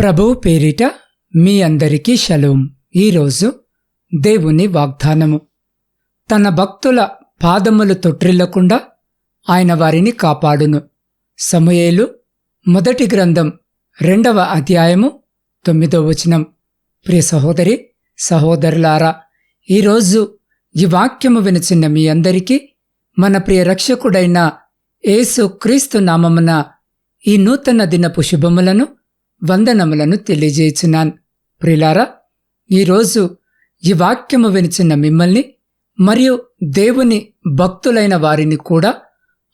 ప్రభువు పేరిట మీ అందరికీ షలోం. ఈరోజు దేవుని వాగ్దానము. తన భక్తుల పాదములు తొట్రిల్లకుండా ఆయన వారిని కాపాడును. సమయేలు మొదటి గ్రంథం రెండవ అధ్యాయము తొమ్మిదో వచనం. ప్రియ సహోదరి సహోదరులారా ఈరోజు ఈ వాక్యము వినచిన్న మీ అందరికీ మన ప్రియ రక్షకుడైన యేసు క్రీస్తు నామమున ఈ నూతన దినపు శుభములను వందనములను తెలియజేయుచున్నాను. ప్రిలారా ఈరోజు ఈ వాక్యము వినిచిన మిమ్మల్ని మరియు దేవుని భక్తులైన వారిని కూడా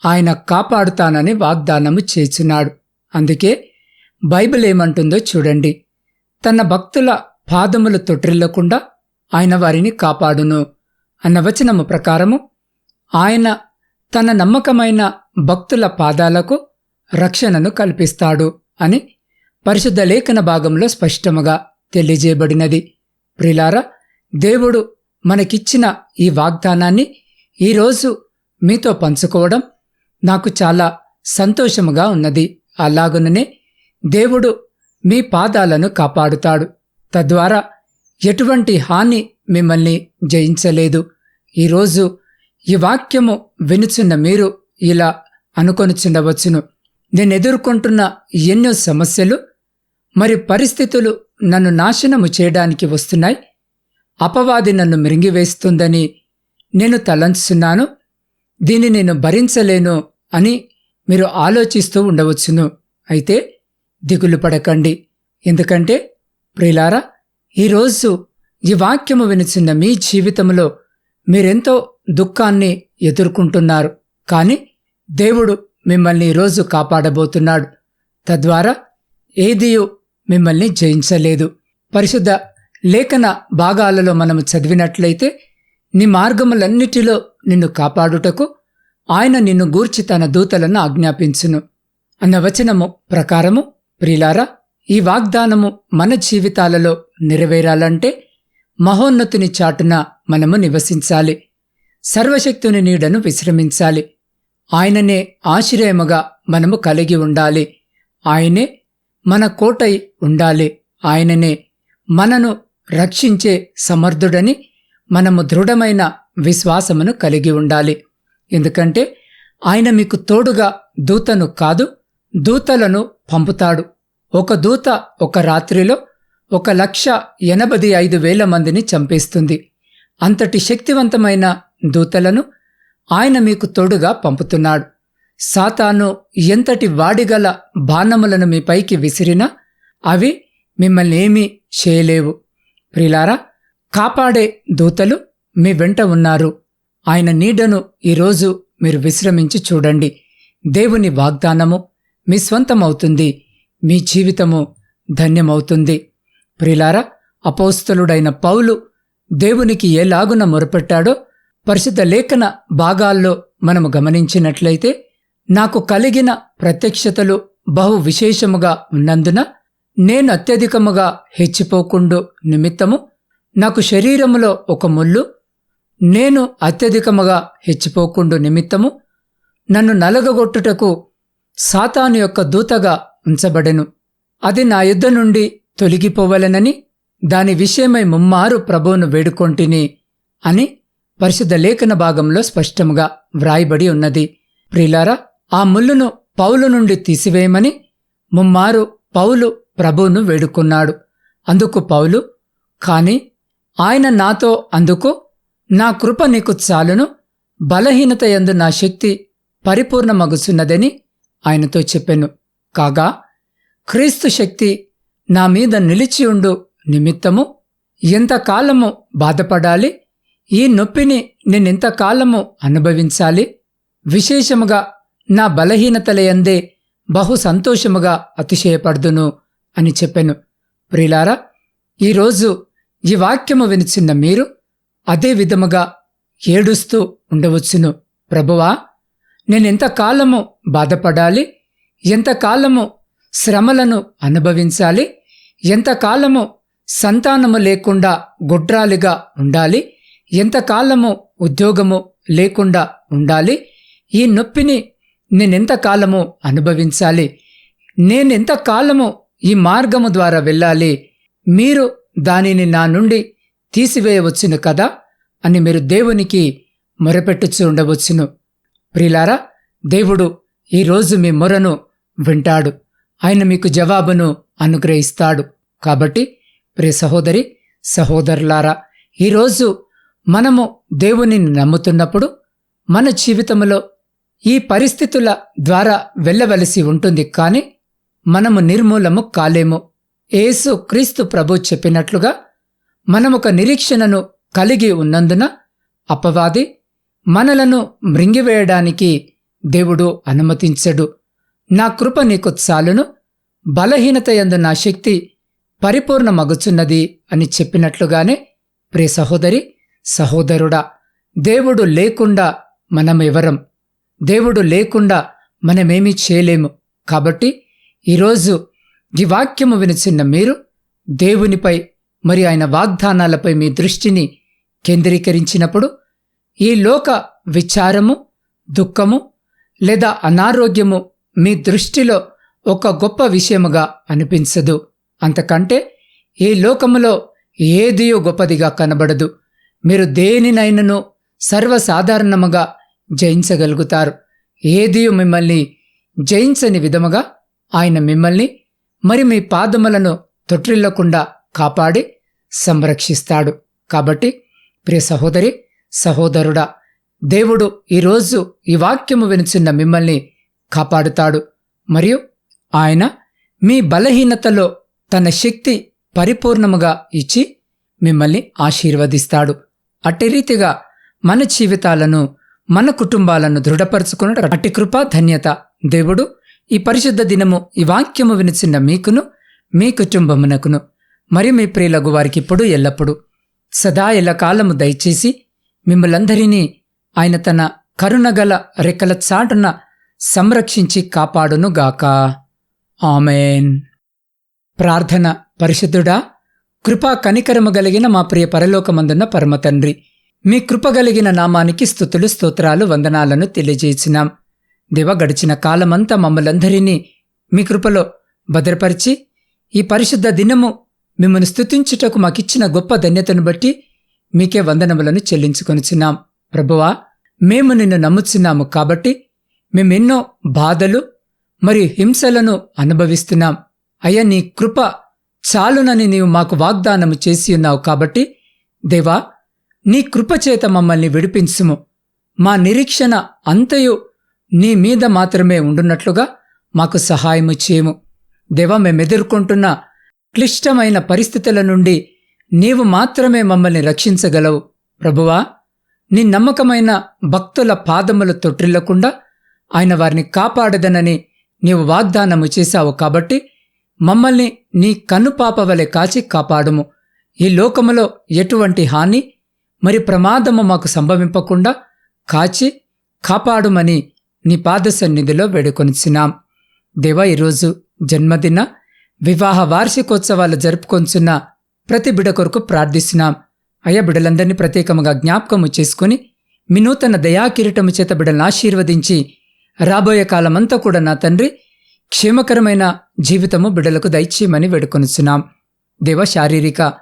ఆయన కాపాడుతానని వాగ్దానము చేచున్నాడు అందుకే బైబిల్ ఏమంటుందో చూడండి. తన భక్తుల పాదములు తొట్రిల్లకుండా ఆయన వారిని కాపాడును అన్న వచనము ప్రకారము ఆయన తన నమ్మకమైన భక్తుల పాదాలకు రక్షణను కల్పిస్తాడు అని పరిశుద్ధ లేఖన భాగంలో స్పష్టముగా తెలియజేయబడినది. ప్రిలారా దేవుడు మనకిచ్చిన ఈ వాగ్దానాన్ని ఈరోజు మీతో పంచుకోవడం నాకు చాలా సంతోషముగా ఉన్నది. అలాగుననే దేవుడు మీ పాదాలను కాపాడుతాడు. తద్వారా ఎటువంటి హాని మిమ్మల్ని జయించలేదు. ఈరోజు ఈ వాక్యము వినుచున్న మీరు ఇలా అనుకొనుచుండవచ్చును. నేను ఎదుర్కొంటున్న ఎన్నో సమస్యలు మరి పరిస్థితులు నన్ను నాశనము చేయడానికి వస్తున్నాయి? అపవాది నన్ను మృంగివేస్తుందని నేను తలంచుతున్నాను దీన్ని నేను భరించలేను అని మీరు ఆలోచిస్తూ ఉండవచ్చును. అయితే దిగులు పడకండి. ఎందుకంటే ప్రిలారా ఈరోజు ఈ వాక్యము వినిచిన్న మీ జీవితంలో మీరెంతో దుఃఖాన్ని ఎదుర్కొంటున్నారు. కానీ దేవుడు మిమ్మల్ని ఈరోజు కాపాడబోతున్నాడు. తద్వారా ఏదియు మిమ్మల్ని జయించలేదు. పరిశుద్ధ లేఖన భాగాలలో మనము చదివినట్లయితే నీ మార్గములన్నిటిలో నిన్ను కాపాడుటకు ఆయన నిన్ను గూర్చి తన దూతలను ఆజ్ఞాపించును. అన్న వచనము ప్రకారము ప్రిలారా ఈ వాగ్దానము మన జీవితాలలో నెరవేరాలంటే మహోన్నతుని చాటున మనము నివసించాలి. సర్వశక్తుని నీడను విశ్రమించాలి. ఆయననే ఆశ్రయముగా మనము కలిగి ఉండాలి. ఆయనే మన కోటై ఉండాలి. ఆయననే మనను రక్షించే సమర్థుడని మనము దృఢమైన విశ్వాసమును కలిగి ఉండాలి. ఎందుకంటే ఆయన మీకు తోడుగా దూతను కాదు దూతలను పంపుతాడు. ఒక దూత ఒక రాత్రిలో ఒక లక్ష ఎనభై ఐదు వేల మందిని చంపేస్తుంది. అంతటి శక్తివంతమైన దూతలను ఆయన మీకు తోడుగా పంపుతున్నాడు. సాతాను ఎంతటి వాడిగల బాణములను మీ పైకి విసిరినా అవి మిమ్మల్ని ఏమీ చేయలేవు. ప్రిలారా కాపాడే దూతలు మీ వెంట ఉన్నారు. ఆయన నీడను ఈరోజు మీరు విశ్రమించి చూడండి. దేవుని వాగ్దానము మీ స్వంతమవుతుంది మీ జీవితము ధన్యమవుతుంది. ప్రిలారా అపోస్తలుడైన పౌలు దేవునికి ఎలాగున మొరపెట్టాడో పరిశుద్ధ లేఖన భాగాల్లో మనము గమనించినట్లయితే నాకు కలిగిన ప్రత్యక్షతలు బహు విశేషముగా ఉన్నందున నేను అత్యధికముగా హెచ్చిపోకుండు నిమిత్తము నాకు శరీరములో ఒక ముళ్ళు నేను అత్యధికముగా హెచ్చిపోకుండు నిమిత్తము నన్ను నలగగొట్టుటకు సాతాను యొక్క దూతగా ఉంచబడెను. అది నా యుద్ధ నుండి తొలగిపోవలెనని దాని విషయమై ముమ్మారు ప్రభువును వేడుకొంటిని అని పరిశుద్ధ లేఖన భాగంలో స్పష్టముగా వ్రాయబడి ఉన్నది. ప్రిలారా ఆ ముళ్ళును పౌలు నుండి తీసివేయమని ముమ్మారు పౌలు ప్రభువును వేడుకున్నాడు. అందుకు పౌలు కాని ఆయన నాతో అందుకు నా కృప నీకు చాలును బలహీనత ఎందు నా శక్తి పరిపూర్ణమగుచున్నదని ఆయనతో చెప్పెను. కాగా క్రీస్తు శక్తి నా మీద నిలిచి ఉండు నిమిత్తము ఎంతకాలము బాధపడాలి? ఈ నొప్పిని నేనెంతకాలము అనుభవించాలి? విశేషముగా నా బలహీనతలయందే బహు సంతోషముగా అతిశయపడుదును అని చెప్పెను. ప్రిలారా ఈరోజు ఈ వాక్యము వినిచిన్న మీరు అదే విధముగా ఏడుస్తూ ఉండవచ్చును. ప్రభువా నేనెంతకాలము బాధపడాలి? ఎంతకాలము శ్రమలను అనుభవించాలి? ఎంతకాలము సంతానము లేకుండా గుడ్రాలిగా ఉండాలి? ఎంతకాలము ఉద్యోగము లేకుండా ఉండాలి? ఈ నొప్పిని నేనెంతకాలము అనుభవించాలి. నేనెంతకాలము ఈ మార్గము ద్వారా వెళ్ళాలి. మీరు దానిని నా నుండి తీసివేయవచ్చును కదా? అని మీరు దేవునికి మొరపెట్టుచు ఉండవచ్చును. ప్రిలారా దేవుడు ఈరోజు మీ మొరను వింటాడు. ఆయన మీకు జవాబును అనుగ్రహిస్తాడు. కాబట్టి ప్రియ సహోదరి సహోదరులారా ఈరోజు మనము దేవుని నమ్ముతున్నప్పుడు మన జీవితంలో ఈ పరిస్థితుల ద్వారా వెళ్ళవలసి ఉంటుంది కాని మనము నిర్మూలము కాలేము. ఏసు క్రీస్తు ప్రభు చెప్పినట్లుగా మనమొక నిరీక్షణను కలిగి ఉన్నందున అపవాది మనలను మృంగివేయడానికి దేవుడు అనుమతించడు. నా కృప నీకు చాలును బలహీనత యందు నా శక్తి పరిపూర్ణమగుచున్నది అని చెప్పినట్లుగానే ప్రియ సహోదరి సహోదరుడా దేవుడు లేకుండా మనం దేవుడు లేకుండా మనమేమీ చేయలేము. కాబట్టి ఈరోజు ఈ వాక్యము వినిచిన్న మీరు దేవునిపై మరి ఆయన వాగ్దానాలపై మీ దృష్టిని కేంద్రీకరించినప్పుడు ఈ లోక విచారము దుఃఖము లేదా అనారోగ్యము మీ దృష్టిలో ఒక గొప్ప విషయముగా అనిపించదు. అంతకంటే ఈ లోకములో ఏదియో గొప్పదిగా కనబడదు. మీరు దేనినైనను సర్వసాధారణముగా జయించగలుగుతారు. ఏదియో మిమ్మల్ని జయించని విధముగా ఆయన మిమ్మల్ని మరి మీ పాదములను తొట్టిల్లకుండా కాపాడి సంరక్షిస్తాడు. కాబట్టి ప్రియ సహోదరి సహోదరుడా దేవుడు ఈరోజు ఈ వాక్యము వినుచున్న మిమ్మల్ని కాపాడుతాడు. మరియు ఆయన మీ బలహీనతలో తన శక్తి పరిపూర్ణముగా ఇచ్చి మిమ్మల్ని ఆశీర్వదిస్తాడు. అట్టి రీతిగా మన జీవితాలను మన కుటుంబాలను దృఢపరచుకున్నట అట్టి కృప ధన్యత. దేవుడు ఈ పరిశుద్ధ దినము ఈ వాక్యము వినిచిన్న మీకును మీ కుటుంబమునకును మరి మీ ప్రియులకు వారికి ఇప్పుడు ఎల్లప్పుడు సదా ఎల్లకాలము దయచేసి మిమ్మలందరినీ ఆయన తన కరుణగల రెక్కల చాటున సంరక్షించి కాపాడునుగాక ఆమెన్. ప్రార్థన పరిశుద్ధుడా కృపా కనికరము కలిగిన మా ప్రియ పరలోకమందున్న పరమతండ్రి మీ కృపగలిగిన నామానికి స్థుతులు స్తోత్రాలు వందనాలను తెలియజేసినాం. దేవ గడిచిన కాలమంతా మమ్మలందరినీ మీ కృపలో భద్రపరిచి ఈ పరిశుద్ధ దినము మిమ్మల్ని స్తుతించుటకు మాకిచ్చిన గొప్ప ధన్యతను బట్టి మీకే వందనములను చెల్లించుకొనిచున్నాం. ప్రభువా మేము నిన్ను నమ్ముచున్నాము కాబట్టి మేమెన్నో బాధలు మరియు హింసలను అనుభవిస్తున్నాం. అయ్యా నీ కృప చాలునని నీవు మాకు వాగ్దానము చేసి ఉన్నావు కాబట్టి దేవా నీ కృపచేత మమ్మల్ని విడిపించుము. మా నిరీక్షణ అంతయు నీ మీద మాత్రమే ఉండున్నట్లుగా మాకు సహాయము చేయము. దేవా మేమెదుర్కొంటున్న క్లిష్టమైన పరిస్థితుల నుండి నీవు మాత్రమే మమ్మల్ని రక్షించగలవు. ప్రభువా నీ నమ్మకమైన భక్తుల పాదములు తొట్టిల్లకుండా ఆయన వారిని కాపాడదనని నీవు వాగ్దానము చేశావు కాబట్టి మమ్మల్ని నీ కన్నుపాప వలె కాచి కాపాడుము. ఈ లోకములో ఎటువంటి హాని మరి ప్రమాదము మాకు సంభవింపకుండా కాచి కాపాడుమని నీ పాద సన్నిధిలో వేడుకొనిచ్చినాం దేవా ఈరోజు జన్మదిన వివాహ వార్షికోత్సవాలు జరుపుకొంచున్న ప్రతి బిడ కొరకు ప్రార్థిస్తున్నాం. అయ్యా బిడలందరినీ ప్రత్యేకముగా జ్ఞాపకము చేసుకుని మీ నూతన దయాకిరీటము చేత బిడలను ఆశీర్వదించి రాబోయే కాలమంతా కూడా నా తండ్రి క్షేమకరమైన జీవితము బిడలకు దయచేయమని వేడుకొనిచున్నాం. దేవ శారీరక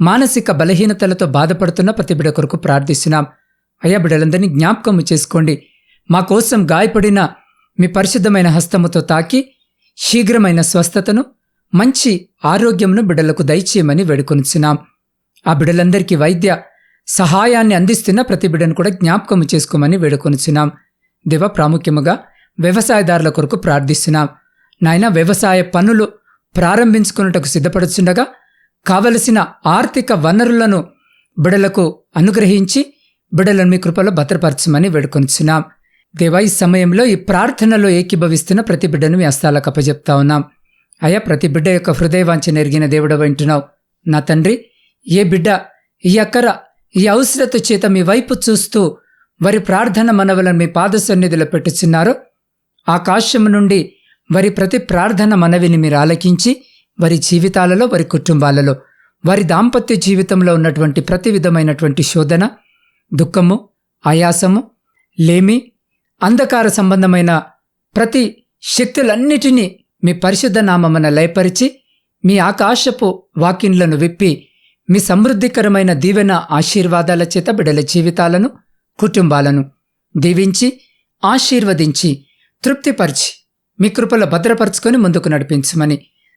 మానసిక బలహీనతలతో బాధపడుతున్న ప్రతి బిడ కొరకు ప్రార్థిస్తున్నాం. అయ్యా బిడలందరినీ జ్ఞాపకము చేసుకోండి. మా కోసం గాయపడిన మీ పరిశుద్ధమైన హస్తముతో తాకి శీఘ్రమైన స్వస్థతను మంచి ఆరోగ్యమును బిడలకు దయచేయమని వేడుకొనిచున్నాం. ఆ బిడలందరికీ వైద్య సహాయాన్ని అందిస్తున్న ప్రతి బిడను కూడా జ్ఞాపకము చేసుకోమని వేడుకొనిచున్నాం. దేవ ప్రాముఖ్యముగా వ్యవసాయదారుల కొరకు ప్రార్థిస్తున్నాం. నాయన వ్యవసాయ పనులు ప్రారంభించుకున్నటకు సిద్ధపడుచుండగా కావలసిన ఆర్థిక వనరులను బిడలకు అనుగ్రహించి బిడలను మీ కృపలో భద్రపరచమని వేడుకొనిచున్నాం. దేవా ఈ సమయంలో ఈ ప్రార్థనలో ఏకీభవిస్తున్న ప్రతి బిడ్డను మీ అస్తాలకు అప్పజెప్తా ఉన్నాం. అయా ప్రతి బిడ్డ యొక్క హృదయవాంఛ నెరిగిన దేవుడు వింటున్నావు నా తండ్రి ఏ బిడ్డ ఈ అక్కర ఈ అవసరత చేత మీ వైపు చూస్తూ వారి ప్రార్థన మనవలను మీ పాద సన్నిధిలో పెట్టుచున్నారో ఆకాశం నుండి వారి ప్రతి ప్రార్థన మనవిని మీరు ఆలకించి వారి జీవితాలలో వారి కుటుంబాలలో వారి దాంపత్య జీవితంలో ఉన్నటువంటి ప్రతి విధమైనటువంటి శోధన దుఃఖము ఆయాసము లేమి అంధకార సంబంధమైన ప్రతి శక్తులన్నిటినీ మీ పరిశుద్ధ నామమున లయపరిచి మీ ఆకాశపు వాకిన్లను విప్పి మీ సమృద్ధికరమైన దీవెన ఆశీర్వాదాల చేత బిడల జీవితాలను కుటుంబాలను దీవించి ఆశీర్వదించి తృప్తిపరిచి మీ కృపలో భద్రపరుచుకొని ముందుకు నడిపించమని